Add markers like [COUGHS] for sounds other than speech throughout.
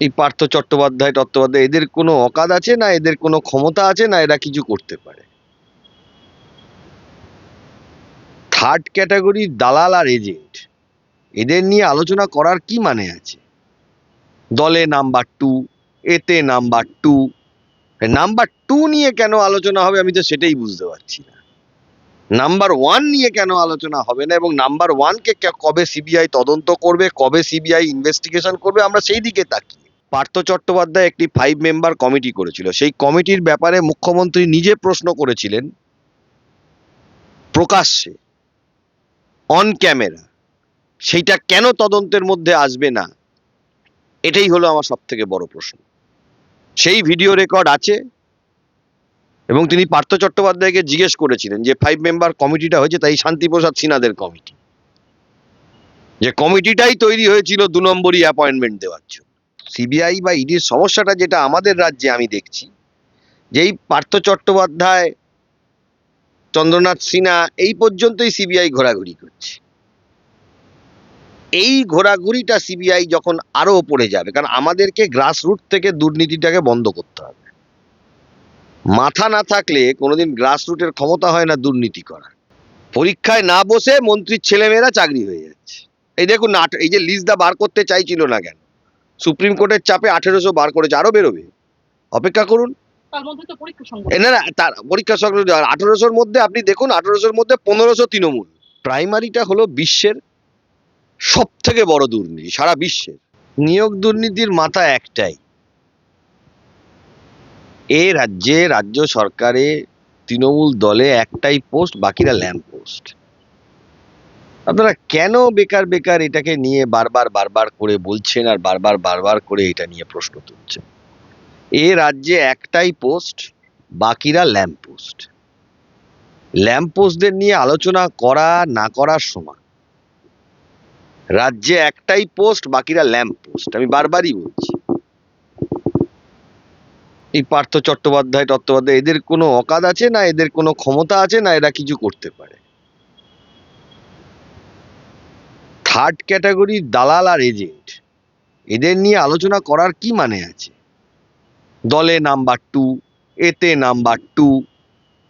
এই পার্থ চট্টোপাধ্যায় টট্টোপাধ্যায় এদের কোনো অকাদ আছে না? এদের কোনো ক্ষমতা আছে না? এরা কিছু করতে পারে। থার্ড ক্যাটাগরির দালাল আর এজেন্ট এদের নিয়ে আলোচনা করার কি মানে আছে? দলে নাম্বার টু এতে নাম্বার টু নাম্বার টু নিয়ে কেন আলোচনা হবে? আমি তো সেটাই বুঝতে পারছি না। নাম্বার ওয়ান নিয়ে কেন আলোচনা হবে না? এবং নাম্বার ওয়ানকে কবে সিবিআই তদন্ত করবে? কবে সিবিআই ইনভেস্টিগেশন করবে? আমরা সেই দিকে তাকিয়ে পার্থ চট্টোপাধ্যায় একটি ফাইভ মেম্বার কমিটি করেছিল। সেই কমিটির ব্যাপারে মুখ্যমন্ত্রী নিজে প্রশ্ন করেছিলেন প্রকাশ্যে অন ক্যামেরা সেইটা কেন তদন্তের মধ্যে আসবে না? এটাই হলো আমার সব থেকে বড় প্রশ্ন। সেই ভিডিও রেকর্ড আছে এবং তিনি পার্থ চট্টোপাধ্যায়কে জিজ্ঞেস করেছিলেন যে ফাইভ মেম্বার কমিটিটা হয়েছে, তাই শান্তিপ্রসাদ সিনহাদের কমিটি যে কমিটিটাই তৈরি হয়েছিল দু নম্বরই অ্যাপয়েন্টমেন্ট দেওয়ার জন্য। সিবিআই বা ইডির সমস্যাটা যেটা আমাদের রাজ্যে আমি দেখছি যে এই পার্থ চট্টোপাধ্যায়, চন্দ্রনাথ সিনহা, এই পর্যন্তই সিবিআই ঘোরাঘুরি করছে। এই ঘোরাঘুরিটা সিবিআই যখন আরও পড়ে যাবে, কারণ আমাদেরকে গ্রাসরুট থেকে দুর্নীতিটাকে বন্ধ করতে হবে। মাথা না থাকলে কোনোদিন গ্রাসরুটের ক্ষমতা হয় না দুর্নীতি করার। পরীক্ষায় না বসে মন্ত্রীর ছেলেমেয়েরা চাকরি হয়ে যাচ্ছে। এই দেখুন এই যে লিস্টটা বার করতে চাইছিল না কেন? সুপ্রিম কোর্টের চাপে আঠেরোশো বার করেছে আরও বেরোবে। অপেক্ষা করুন। তার পরীক্ষা না না তার পরীক্ষা সংক্রান্ত আঠারোশোর মধ্যে আপনি দেখুন আঠারোশোর মধ্যে পনেরোশো তৃণমূল। প্রাইমারিটা হলো বিশ্বের সব থেকে বড় দুর্নীতি সারা বিশ্বের। নিয়োগ দুর্নীতির মাথা একটাই। এ রাজ্যে রাজ্য সরকারে তৃণমূল দলে একটাই পোস্ট বাকিরা ল্যাম্প পোস্ট। আপনারা কেন বেকার বেকার এটাকে নিয়ে বারবার বারবার করে বলছেন আর বারবার বারবার করে এটা নিয়ে প্রশ্ন তুলছেন? এ রাজ্যে একটাই পোস্ট, বাকিরা ল্যাম্প পোস্ট। ল্যাম্প পোস্টদের নিয়ে আলোচনা করা, না করার সমান। রাজ্যে একটাই পোস্ট, বাকিরা ল্যাম্প পোস্ট। আমি বারবারই বলছি। এই পার্থ চট্টোপাধ্যায় টট্টোপাধ্যায় এদের কোনো অকাদ আছে না? এদের কোনো ক্ষমতা আছে না? এরা কিছু করতে পারে। থার্ড ক্যাটাগরির দালাল আর এজেন্ট। এদের নিয়ে আলোচনা করার কি মানে আছে? দলে নাম্বার টু, এতে নাম্বার টু।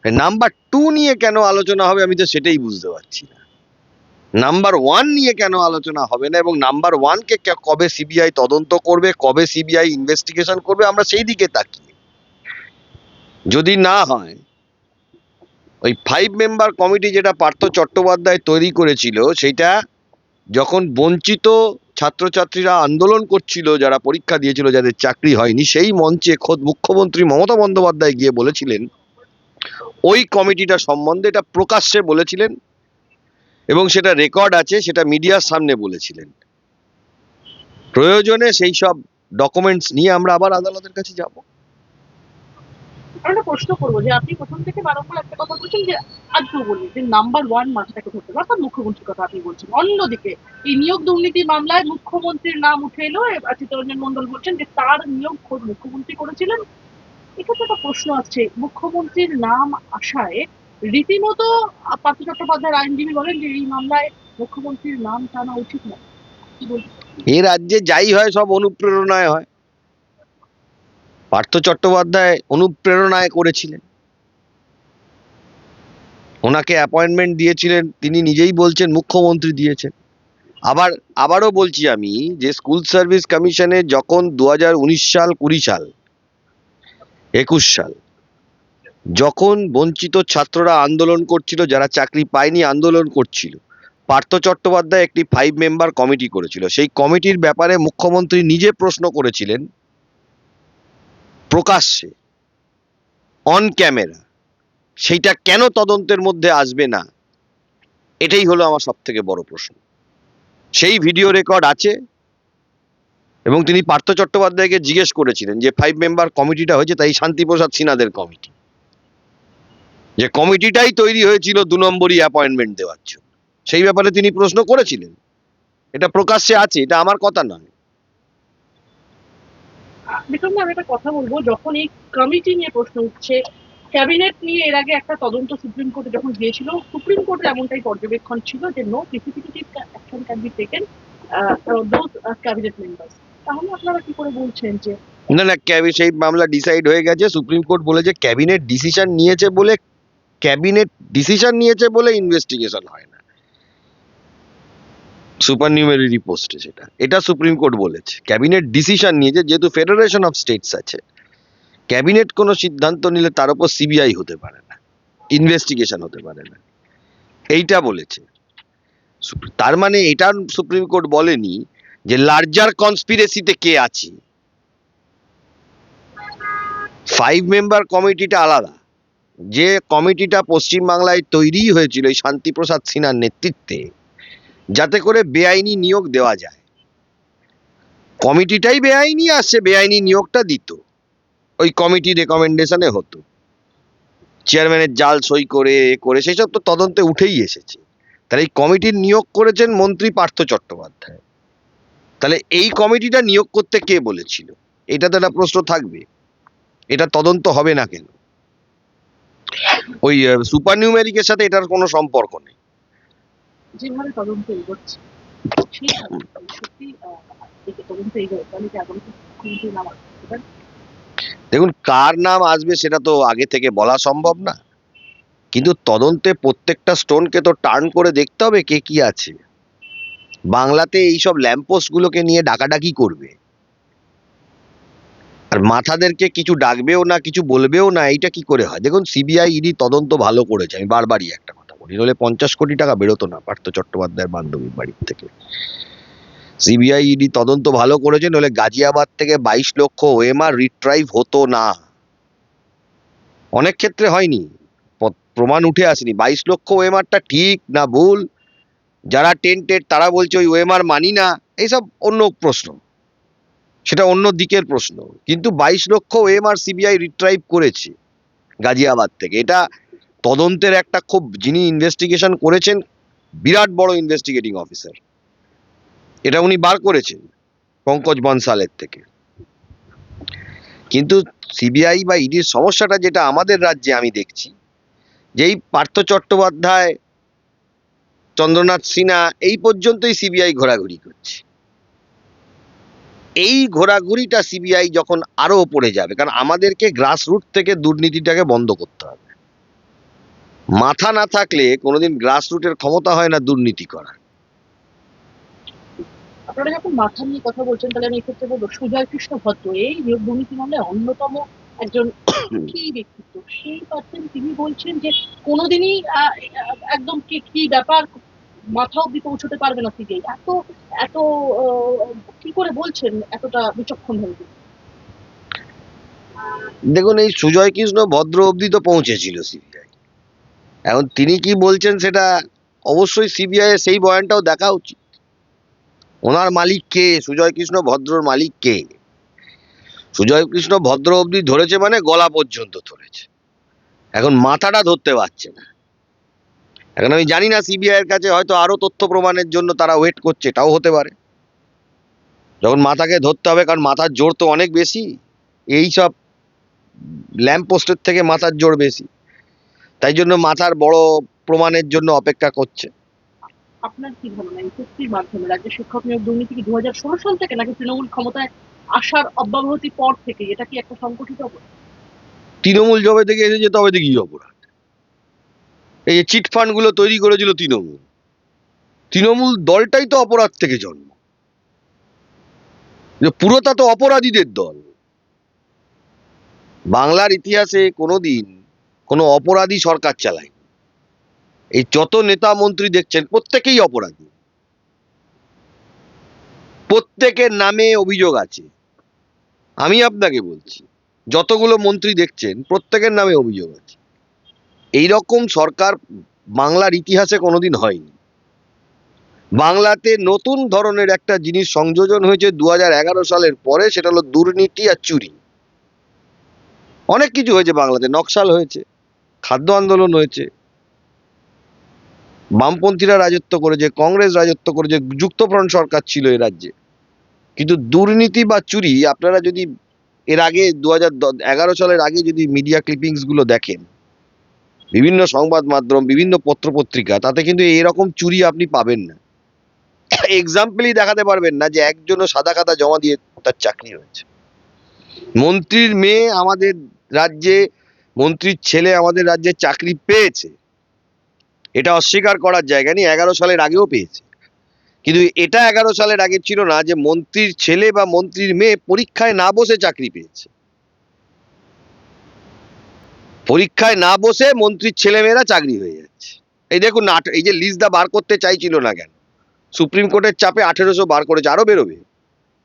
নাম্বার টু নিয়ে কেন আলোচনা হবে আমি তো সেটাই বুঝতে পারছি না। নাম্বার ওয়ান নিয়ে কেন আলোচনা হবে না এবং নাম্বার ওয়ানকে কবে সিবিআই তদন্ত করবে, কবে সিবিআই ইনভেস্টিগেশন করবে, আমরা সেই দিকে তাকিয়ে। যদি না হয়, ওই ফাইভ মেম্বার কমিটি যেটা পার্থ চট্টোপাধ্যায় তৈরি করেছিল, সেটা যখন বঞ্চিত ছাত্রছাত্রীরা আন্দোলন করছিল, যারা পরীক্ষা দিয়েছিল, যাদের চাকরি হয়নি, সেই মঞ্চে খোদ মুখ্যমন্ত্রী মমতা বন্দ্যোপাধ্যায় গিয়ে বলেছিলেন, ওই কমিটিটা সম্বন্ধে এটা প্রকাশ্যে বলেছিলেন এবং সেটা রেকর্ড আছে, সেটা মিডিয়ার সামনে বলেছিলেন। প্রয়োজনে সেই সব ডকুমেন্টস নিয়ে আমরা আবার আদালতের কাছে যাব। একটা প্রশ্ন করব যে আপনি প্রথম থেকে বারংবার একটা কথা বলছেন যে আজকেও বলি যে নাম্বার ওয়ান মাছটাকে ধরতে হবে। অর্থাৎ মুখ্যমন্ত্রীর কথা আপনি বলছেন। অন্যদিকে এই নিয়োগ দুর্নীতি মামলায় মুখ্যমন্ত্রীর নাম উঠে এলো চিত্তরঞ্জন মন্ডল বলছেন যে তার নিয়োগ খোদ মুখ্যমন্ত্রী করেছিলেন। এক্ষেত্রে একটা প্রশ্ন আছে মুখ্যমন্ত্রীর নাম আসায় রীতিমতো পার্থ চট্টোপাধ্যায়ের আইনজীবী বলেন যে এই মামলায় মুখ্যমন্ত্রীর নাম টানা উচিত না কি বলছেন এ রাজ্যে যাই হয়, সব অনুপ্রেরণায় হয়। পার্থ চট্টোপাধ্যায় অনুপ্রেরণায় করেছিলেন। ওনাকে অ্যাপয়েন্টমেন্ট দিয়েছিলেন, তিনি নিজেই বলছেন, মুখ্যমন্ত্রী দিয়েছেন। আবার, আবারও বলছি আমি যে স্কুল সার্ভিস কমিশনে যখন দু হাজার উনিশ সাল, কুড়ি সাল, একুশ সাল, যখন বঞ্চিত ছাত্ররা আন্দোলন করছিল, যারা চাকরি পায়নি, আন্দোলন করছিল, পার্থ চট্টোপাধ্যায় একটি ফাইভ মেম্বার কমিটি করেছিল। সেই কমিটির ব্যাপারে মুখ্যমন্ত্রী নিজে প্রশ্ন করেছিলেন প্রকাশ্যে অন ক্যামেরা সেইটা কেন তদন্তের মধ্যে আসবে না? এটাই হলো আমার সব থেকে বড় প্রশ্ন। সেই ভিডিও রেকর্ড আছে এবং তিনি পার্থ চট্টোপাধ্যায়কে জিজ্ঞেস করেছিলেন যে ফাইভ মেম্বার কমিটিটা হয়েছে, তাই শান্তিপ্রসাদ সিনহাদের কমিটি। যে কমিটিটাই তৈরি হয়েছিল দু নম্বরই অ্যাপয়েন্টমেন্ট দেওয়ার জন্য। সেই ব্যাপারে তিনি প্রশ্ন করেছিলেন। এটা প্রকাশ্যে আছে, এটা আমার কথা নয়। বিক্রম আমি একটা কথা বলব, যখন এই কমিটি নিয়ে প্রশ্ন উঠছে ক্যাবিনেট নিয়ে এর আগে একটা তদন্ত সুপ্রিম কোর্টে যখন গিয়েছিল, সুপ্রিম কোর্টে এমনটাই পর্যবেক্ষণ ছিল যে no precipitative action can be taken those cabinet members তাহলে আপনারা কি করে বলছেন যে না না ক্যাবি সেই মামলা ডিসাইড হয়ে গেছে, সুপ্রিম কোর্ট বলেছে ক্যাবিনেট ডিসিশন নিয়েছে বলে ক্যাবিনেট ডিসিশন নিয়েছে বলে ইনভেস্টিগেশন হয় না। সুপার নিউমেরি পোস্টে সেটা। এটা সুপ্রিম কোর্ট বলেছে। ক্যাবিনেট ডিসিশন নিয়েছে, যেহেতু ফেডারেশন অফ স্টেটস আছে। ক্যাবিনেট কোনো সিদ্ধান্ত নিলে তার উপর সিবিআই হতে পারে না। ইনভেস্টিগেশন হতে পারে না। এইটা বলেছে। তার মানে এটা সুপ্রিম কোর্ট বলেনি যে লার্জার কনস্পিরেসিতে কে আছে। ফাইভ মেম্বার কমিটিটা আলাদা। যে কমিটিটা পশ্চিমবাংলায় তৈরি হয়েছিল শান্তিপ্রসাদ সিনহার নেতৃত্বে যাতে করে বেআইনি নিয়োগ দেওয়া যায়। কমিটিটাই বেআইনি আসছে বেআইনি নিয়োগটা দিত। ওই কমিটি রেকমেন্ডেশনে হতো। চেয়ারম্যানের জাল সই করে, এ করে, সেসব তো তদন্তে উঠেই এসেছে। তাহলে এই কমিটির নিয়োগ করেছেন মন্ত্রী পার্থ চট্টোপাধ্যায়। তাহলে এই কমিটিটা নিয়োগ করতে কে বলেছিল? এটা তো একটা প্রশ্ন থাকবে। এটা তদন্ত হবে না কেন? ওই সুপার নিউমেরিকের সাথে এটার কোনো সম্পর্ক নেই। যেভাবে তদন্ত এগোচ্ছে সেইভাবে সত্যি তদন্ত তাহলে নাম দেখুন, কার নাম আসবে সেটা তো আগে থেকে বলা সম্ভব না। কিন্তু তদন্তে প্রত্যেকটা স্টোনকে তো টার্ন করে দেখতে হবে কে কি আছে। বাংলাতে এইসব ল্যাম্পোস্ট গুলোকে নিয়ে ডাকাডাকি করবে। আর মাথাদেরকে কিছু ডাকবেও না, কিছু বলবেও না, এইটা কি করে হয়? দেখুন, সিবিআই ইডি তদন্ত ভালো করেছে, আমি বারবারই একটা বলি নইলে পঞ্চাশ কোটি টাকা বেরোতো না পার্থ চট্টোপাধ্যায়ের বান্ধবীর বাড়ির থেকে। সিবিআই ইডি তদন্ত ভালো করেছে, নইলে গাজিয়াবাদ থেকে বাইশ লক্ষ ওএমআর রিট্রাইভ হতো না। অনেক ক্ষেত্রে হয়নি। প্রমাণ উঠে আসেনি। বাইশ লক্ষ ওএমআরটা ঠিক না ভুল? যারা টেন্টেড তারা বলছে ওই ওএমআর মানি না। এইসব অন্য প্রশ্ন। সেটা অন্য দিকের প্রশ্ন। কিন্তু বাইশ লক্ষ ওএমআর সিবিআই রিট্রাইভ করেছে গাজিয়াবাদ থেকে। এটা তদন্তের একটা খুব যিনি ইনভেস্টিগেশন করেছেন, বিরাট বড় ইনভেস্টিগেটিং অফিসার এটা উনি বার করেছেন পঙ্কজ বনসালের থেকে। কিন্তু সিবিআই বা ইডির সমস্যাটা যেটা আমাদের রাজ্যে আমি দেখছি, যেই পার্থ চট্টোপাধ্যায়, চন্দ্রনাথ সিনহা, এই পর্যন্তই সিবিআই ঘোরাঘুরি করছে। এই ঘোরাঘুরিটা সিবিআই যখন আরও ওপরে যাবে, কারণ আমাদেরকে গ্রাসরুট থেকে দুর্নীতিটাকে বন্ধ করতে হবে। মাথা না থাকলে কোনোদিন গ্রাসরুটের ক্ষমতা হয় না দুর্নীতি করার। আপনারা যখন মাথা নিয়ে কথা বলছেন তাহলে আমি এক্ষেত্রে বলব সুজয় কৃষ্ণ ভদ্র এই নিয়োগ দুর্নীতি মামলায় অন্যতম একজন কি ব্যক্তিত্ব। সেই পাচ্ছেন তিনি বলছেন যে কোনোদিনই একদম কি কি ব্যাপার মাথা অব্দি পৌঁছতে পারবে না সিবিআই। এত এত কি করে বলছেন এতটা বিচক্ষণ হয়ে দেখুন এই সুজয় কৃষ্ণ ভদ্র অবধি তো পৌঁছেছিল সিবিআই। এখন তিনি কি বলছেন সেটা অবশ্যই সিবিআই এর সেই বয়ানটাও দেখা উচিত। ওনার মালিক কে? সুজয় কৃষ্ণ ভদ্রর মালিক কে? সুজয় কৃষ্ণ ভদ্র অবধি ধরেছে মানে গলা পর্যন্ত ধরেছে। এখন মাথাটা ধরতে পারছে না। এখন আমি জানি না সিবিআই এর কাছে হয়তো আরও তথ্য প্রমাণের জন্য তারা ওয়েট করছে, এটাও হতে পারে। যখন মাথাকে ধরতে হবে, কারণ মাথার জোর তো অনেক বেশি, এই সব ল্যাম্প পোস্টের থেকে মাথার জোর বেশি। তাই জন্য মাথার বড় প্রমাণের জন্য অপেক্ষা করছে। আপনার কি ধারণা? এই চুক্তির মাধ্যমে রাজ্য শিক্ষক নিয়োগ দুর্নীতি কি দু হাজার ষোলো সাল থেকে নাকি তৃণমূল ক্ষমতায় আসার অব্যাহতি পর থেকে এটা কি একটা সংগঠিত তৃণমূল জবে থেকে এসেছে তবে থেকে কি অপরাধ। এই যে চিট ফান্ডগুলো তৈরি করেছিল তৃণমূল তৃণমূল দলটাই তো অপরাধ থেকে জন্ম। পুরোটা তো অপরাধীদের দল। বাংলার ইতিহাসে কোনোদিন কোনো অপরাধী সরকার চালায়। এই যত নেতা মন্ত্রী দেখছেন, প্রত্যেকেই অপরাধী। প্রত্যেকের নামে অভিযোগ আছে। আমি আপনাকে বলছি, যতগুলো মন্ত্রী দেখছেন, প্রত্যেকের নামে অভিযোগ আছে। এই রকম সরকার বাংলার ইতিহাসে কোনোদিন হয়নি। বাংলাতে নতুন ধরনের একটা জিনিস সংযোজন হয়েছে দু হাজার এগারো সালের পরে, সেটা হলো দুর্নীতি আর চুরি। অনেক কিছু হয়েছে বাংলাতে, নকশাল হয়েছে। খাদ্য আন্দোলন হয়েছে। বামপন্থীরা রাজত্ব করেছে, কংগ্রেস রাজত্ব করেছে, যুক্তফ্রন্ট সরকার ছিল এই রাজ্যে। কিন্তু দুর্নীতি বা চুরি, আপনারা যদি এর আগে দু, এগারো সালের আগে যদি মিডিয়া ক্লিপিংসগুলো দেখেন, বিভিন্ন সংবাদ মাধ্যম, বিভিন্ন পত্রপত্রিকা, তাতে কিন্তু এরকম চুরি আপনি পাবেন না। এক্সাম্পলই দেখাতে পারবেন না যে একজনও সাদা খাতা জমা দিয়ে তার চাকরি হয়েছে। মন্ত্রীর মেয়ে আমাদের রাজ্যে মন্ত্রীর ছেলে আমাদের রাজ্যে চাকরি পেয়েছে। এটা অস্বীকার করার জায়গা নেই, এগারো সালের আগেও পেয়েছে। কিন্তু এটা এগারো সালের আগে ছিল না যে মন্ত্রীর ছেলে বা মন্ত্রীর মেয়ে পরীক্ষায় না বসে চাকরি পেয়েছে। পরীক্ষায় না বসে মন্ত্রীর ছেলেমেয়েরা চাকরি হয়ে যাচ্ছে। এই দেখুন না এই যে লিস্টটা বার করতে চাইছিল না কেন? সুপ্রিম কোর্টের চাপে আঠেরোশো বার করেছে, আরও বেরোবে।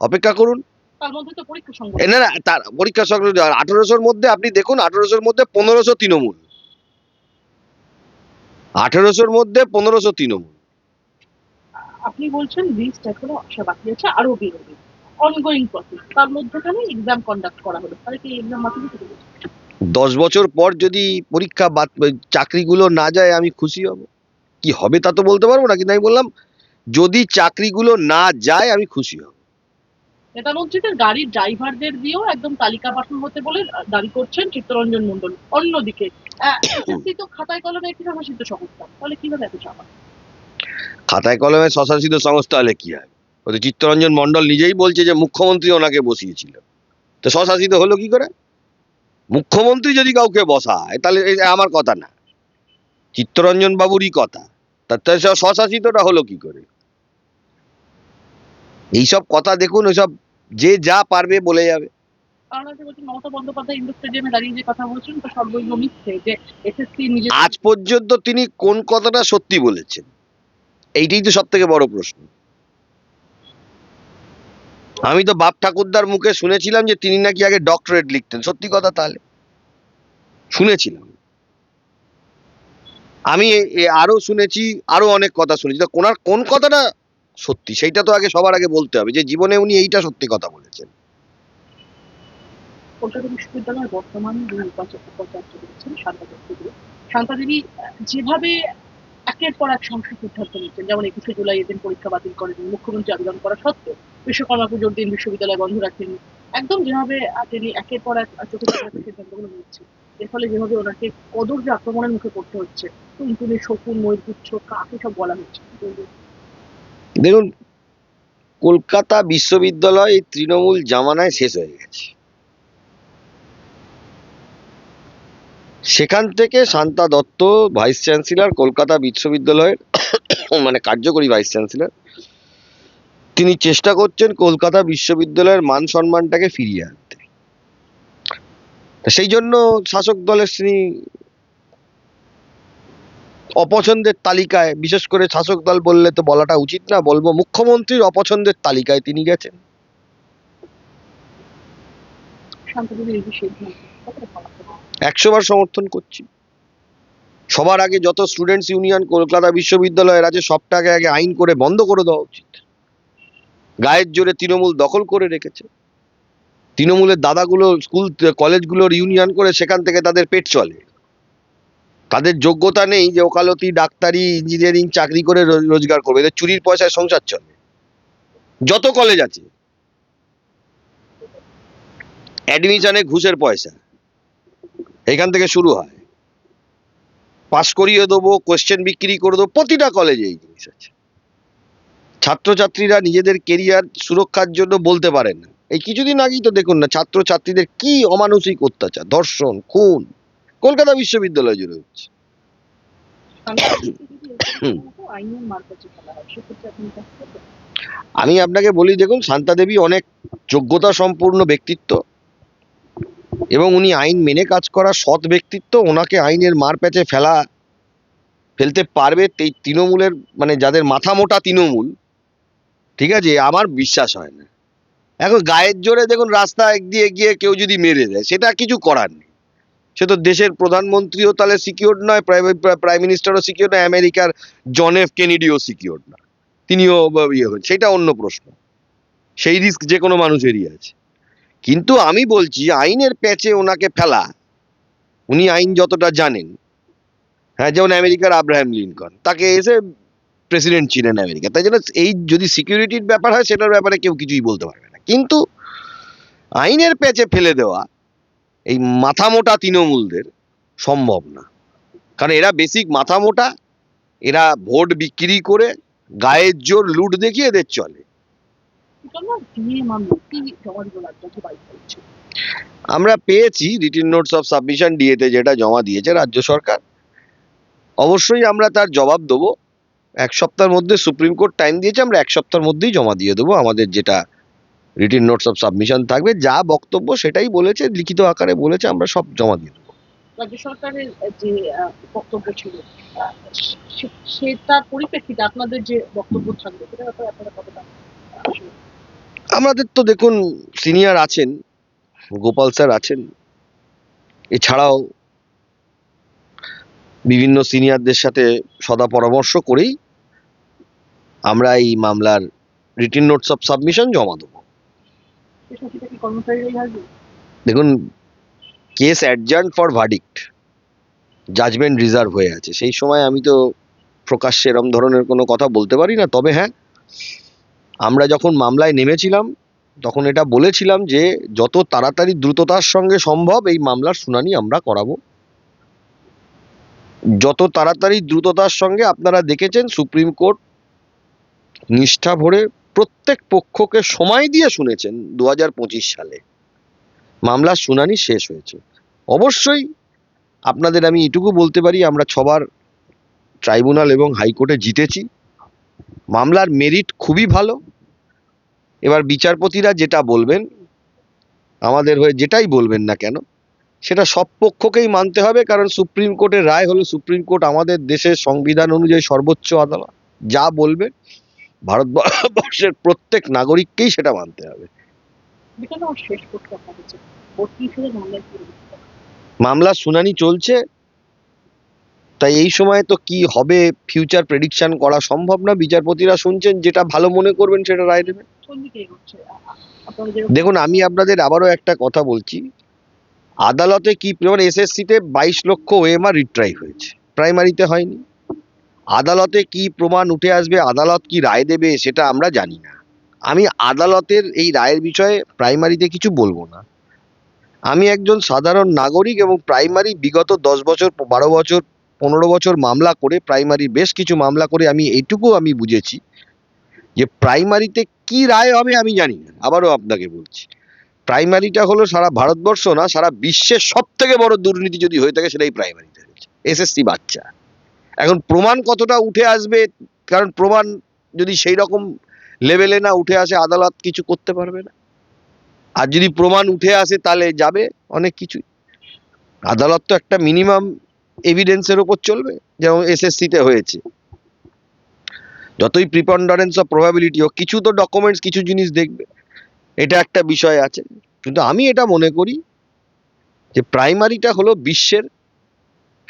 অপেক্ষা করুন। তার মধ্যে তো পরীক্ষা সংগ্রহ না না তার পরীক্ষা সংক্রান্ত আঠেরোশোর মধ্যে আপনি দেখুন আঠেরোশোর মধ্যে পনেরোশো তৃণমূল। আঠেরোশোর মধ্যে পনেরোশো তৃণমূল। আপনি বলছেন লিস্ট এখনও আসা বাকি আছে আরও বেরোবে অনগোয়িং প্রসেস তার মধ্যখানে এক্সাম কন্ডাক্ট করা হলো। তাহলে কি এক্সাম দিতে দশ বছর পর যদি পরীক্ষা বাদ চাকরিগুলো না যায় আমি খুশি হব। কি হবে তা তো বলতে পারব না কিন্তু আমি বললাম যদি চাকরিগুলো না যায় আমি খুশি হব। নেতা মন্ত্রীদের গাড়ির ড্রাইভারদের দিয়েও একদম তালিকা পাঠানো হতে বলে দাবি করছেন চিত্তরঞ্জন মন্ডল অন্যদিকে [COUGHS] তো খাতায় কলমে একটি শাসিত সংস্থা তাহলে কীভাবে এত চাপা? খাতায় কলমে স্বশাসিত সংস্থা হলে কি হয়? ও তো চিত্তরঞ্জন মণ্ডল নিজেই বলছে যে মুখ্যমন্ত্রী ওনাকে বসিয়েছিল তো স্বশাসিত হলো কি করে? মুখ্যমন্ত্রী যদি কাউকে বসায় তাহলে আমার কথা না। চিত্তরঞ্জন বাবুরই কথা। তার স্বশাসিতটা হলো কি করে? এইসব কথা দেখুন ওইসব যে যা পারবে বলে যাবে। আজ পর্যন্ত তিনি কোন কথাটা সত্যি বলেছেন? এইটাই তো সব থেকে বড় প্রশ্ন। আমি তো বাপ ঠাকুরদার মুখে শুনেছিলাম যে তিনি নাকি আগে ডক্টরেট লিখতেন। সত্যি কথা তাহলে? শুনেছিলাম। আমি আরও শুনেছি আরও অনেক কথা শুনেছি। তো কোনার কোন কথাটা সত্যি সেইটা তো আগে সবার আগে বলতে হবে যে জীবনে উনি এইটা সত্যি কথা বলেছেন। কলকাতা বিশ্ববিদ্যালয়ের বর্তমান যিনি উপাচার্য উপাচার্য রয়েছেন শান্তা চক্রবর্তী শান্তা দেবী আহ, যেভাবে একের পর এক সিদ্ধান্ত নিচ্ছেন যেমন একুশে জুলাই এদিন পরীক্ষা বাতিল করেন মুখ্যমন্ত্রী আবেদন করা সত্ত্বেও বিশ্বকর্মা পুজোর দিন বিশ্ববিদ্যালয় বন্ধ রাখেননি একদম যেভাবে তিনি একের পর এক চোখে সিদ্ধান্তগুলো নিচ্ছেন এর ফলে যেভাবে ওনাকে কদর যে আক্রমণের মুখে পড়তে হচ্ছে টুনটুনি শকুন ময়ূরগুচ্ছ কাকে সব বলা হচ্ছে দেখুন, কলকাতা বিশ্ববিদ্যালয় এই তৃণমূল জামানায় শেষ হয়ে গেছে। সেখান থেকে শান্তা দত্ত ভাইস চ্যান্সেলর, কলকাতা বিশ্ববিদ্যালয়ের [COUGHS] মানে কার্যকরী ভাইস চ্যান্সেলর, তিনি চেষ্টা করছেন কলকাতা বিশ্ববিদ্যালয়ের মান সম্মানটাকে ফিরিয়ে আনতে। সেই জন্য শাসক দলের তিনি অপছন্দের তালিকায়, বিশেষ করে শাসক দল বললে তো বলাটা উচিত না, বলব মুখ্যমন্ত্রীর অপছন্দের তালিকায় তিনি গেছেন। একশো বার সমর্থন করছি। সবার আগে যত স্টুডেন্টস ইউনিয়ন কলকাতা বিশ্ববিদ্যালয়ের আছে, সবটাকে আগে আইন করে বন্ধ করে দেওয়া উচিত। গায়ের জোরে তৃণমূল দখল করে রেখেছে। তৃণমূলের দাদাগুলো স্কুল কলেজগুলোর ইউনিয়ন করে সেখান থেকে তাদের পেট চলে। তাদের যোগ্যতা নেই যে ওকালতি, ডাক্তারি ইঞ্জিনিয়ারিং চাকরি করে রোজগার করবে। এদের চুরির পয়সায় সংসার চলে। যত কলেজ আছে। অ্যাডমিশনে ঘুষের পয়সা। এখান থেকে শুরু হয়। পাস করিয়ে দেবো কোশ্চেন বিক্রি করে দেবো, প্রতিটা কলেজে এই জিনিস আছে। ছাত্রছাত্রীরা নিজেদের কেরিয়ার সুরক্ষার জন্য বলতে পারেন না। এই কিছুদিন আগেই তো দেখুন না, ছাত্রছাত্রীদের কি অমানসিক অত্যাচার, ধর্ষণ, খুন। কলকাতা বিশ্ববিদ্যালয় জুড়ে হচ্ছে? [COUGHS] আমি আপনাকে বলি দেখুন শান্তা দেবী অনেক যোগ্যতা সম্পূর্ণ ব্যক্তিত্ব এবং উনি আইন মেনে কাজ করা সৎ ব্যক্তিত্ব। ওনাকে আইনের মার প্যাচে ফেলা ফেলতে পারবে এই তৃণমূলের মানে যাদের মাথা মোটা তৃণমূল ঠিক আছে? আমার বিশ্বাস হয় না। এখন গায়ের জোরে দেখুন রাস্তা দিয়ে গিয়ে কেউ যদি মেরে দেয় সেটা কিছু করার নেই। সে তো দেশের প্রধানমন্ত্রীও তাহলে সিকিউর নয় প্রাইম মিনিস্টারও সিকিউর নয়, আমেরিকার জন এফ কেনেডিও সিকিউর না তিনিও ইয়ে হন সেটা অন্য প্রশ্ন। সেই রিস্ক যে কোনো মানুষেরই আছে। কিন্তু আমি বলছি, আইনের প্যাচে ওনাকে ফেলা। উনি আইন যতটা জানেন। হ্যাঁ যেমন আমেরিকার আব্রাহাম লিনকন। তাকে এসে প্রেসিডেন্ট ছিলেন আমেরিকা। তাই জন্য এই যদি সিকিউরিটির ব্যাপার হয়, সেটার ব্যাপারে কেউ কিছুই বলতে পারবে না। কিন্তু আইনের প্যাচে ফেলে দেওয়া এই মাথা মোটা তৃণমূলদের সম্ভব না। কারণ এরা বেসিক মাথা মোটা এরা ভোট বিক্রি করে গায়ের জোর লুট দেখিয়ে এদের চলে। আমরা পেয়েছি রিটিন নোটস অফ সাবমিশন ডিএতে যেটা জমা দিয়েছে রাজ্য সরকার। অবশ্যই আমরা তার জবাব দেবো। এক সপ্তাহের মধ্যে সুপ্রিম কোর্ট টাইম দিয়েছে, আমরা এক সপ্তাহের মধ্যেই জমা দিয়ে দেবো আমাদের যেটা রিটিন নোটস অফ সাবমিশন থাকবে। যা বক্তব্য সেটাই বলেছে লিখিত আকারে বলেছে আমরা সব জমা দিয়ে দেবো। রাজ্য সরকারের যে বক্তব্য ছিল সেটার পরিপ্রেক্ষিতে আপনাদের যে বক্তব্য থাকবে সেটা আপনারা কতটা আমাদের তো দেখুন সিনিয়র আছেন গোপাল স্যার আছেন এছাড়াও বিভিন্ন সিনিয়রদের সাথে সদা পরামর্শ করেই আমরা এই মামলার রিটিন নোটস অফ সাবমিশন জমা দেবো সেই সাথে কি কর্মচারীরাই আসবে দেখুন case adjourn for verdict judgement reserve হয়ে আছে। সেই সময় আমি তো প্রকাশ্যে এরম ধরনের কোনো কথা বলতে পারি না। তবে হ্যাঁ আমরা যখন মামলায় নেমেছিলাম, তখন এটা বলেছিলাম যে যত তাড়াতাড়ি দ্রুততার সঙ্গে সম্ভব এই মামলার শুনানি আমরা করাবো। যত তাড়াতাড়ি দ্রুততার সঙ্গে আপনারা দেখেছেন, সুপ্রিম কোর্ট নিষ্ঠা ভরে প্রত্যেক পক্ষকে সময় দিয়ে শুনেছেন দু হাজার পঁচিশ সালে। মামলার শুনানি শেষ হয়েছে। অবশ্যই আপনাদের আমি এটুকু বলতে পারি, আমরা ছবার ট্রাইব্যুনাল এবং হাইকোর্টে জিতেছি। মামলার মেরিট খুবই ভালো। এবার বিচারপতিরা যেটা বলবেন, আমাদের হয়ে যেটাই বলবেন না কেন, সেটা সব পক্ষকেই মানতে হবে, কারণ সুপ্রিম কোর্টের রায় হলো সুপ্রিম কোর্ট আমাদের দেশের সংবিধান অনুযায়ী সর্বোচ্চ আদালত। যা বলবে ভারতবর্ষের প্রত্যেক নাগরিককেই সেটা মানতে হবে? মামলার শুনানি চলছে। তাই এই সময় তো কি হবে ফিউচার প্রেডিকশন করা সম্ভব না। বিচারপতিরা শুনছেন যেটা ভালো মনে করবেন সেটা রায় দেবেন। দেখুন আমি আপনাদের আবারও একটা কথা বলছি। আদালতে কি যেমন এসএসসিতে বাইশ লক্ষ ওএমআর রিট্রাই হয়েছে। প্রাইমারিতে হয়নি। আদালতে কি প্রমাণ উঠে আসবে, আদালত কি রায় দেবে সেটা আমরা জানি না। আমি আদালতের এই রায়ের বিষয়ে প্রাইমারিতে কিছু বলব না। আমি একজন সাধারণ নাগরিক এবং প্রাইমারি বিগত দশ বছর, বারো বছর, পনেরো বছর মামলা করে প্রাইমারি বেশ কিছু মামলা করে আমি এইটুকু আমি বুঝেছি যে প্রাইমারিতে কি রায় হবে আমি জানি না। আবারও আপনাকে বলছি, প্রাইমারিটা হলো সারা ভারতবর্ষ না, সারা বিশ্বের সব থেকে বড় দুর্নীতি যদি হয়ে থাকে সেটাই প্রাইমারিতে হয়েছে। এসএসসি বাচ্চা। এখন প্রমাণ কতটা উঠে আসবে? কারণ প্রমাণ যদি সেই রকম লেভেলে না উঠে আসে, আদালত কিছু করতে পারবে না। আর যদি প্রমাণ উঠে আসে, তাহলে যাবে অনেক কিছুই। আদালত তো একটা মিনিমাম এভিডেন্সের ওপর চলবে, যেমন এসএসসিতে হয়েছে। যতই প্রিপন্ডারেন্স অফ প্রবাবিলিটি হোক, কিছু তো ডকুমেন্টস কিছু জিনিস দেখবে। এটা একটা বিষয় আছে। কিন্তু আমি এটা মনে করি যে প্রাইমারিটা হলো বিশ্বের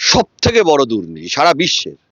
সব থেকে বড় দুর্নীতি সারা বিশ্বের।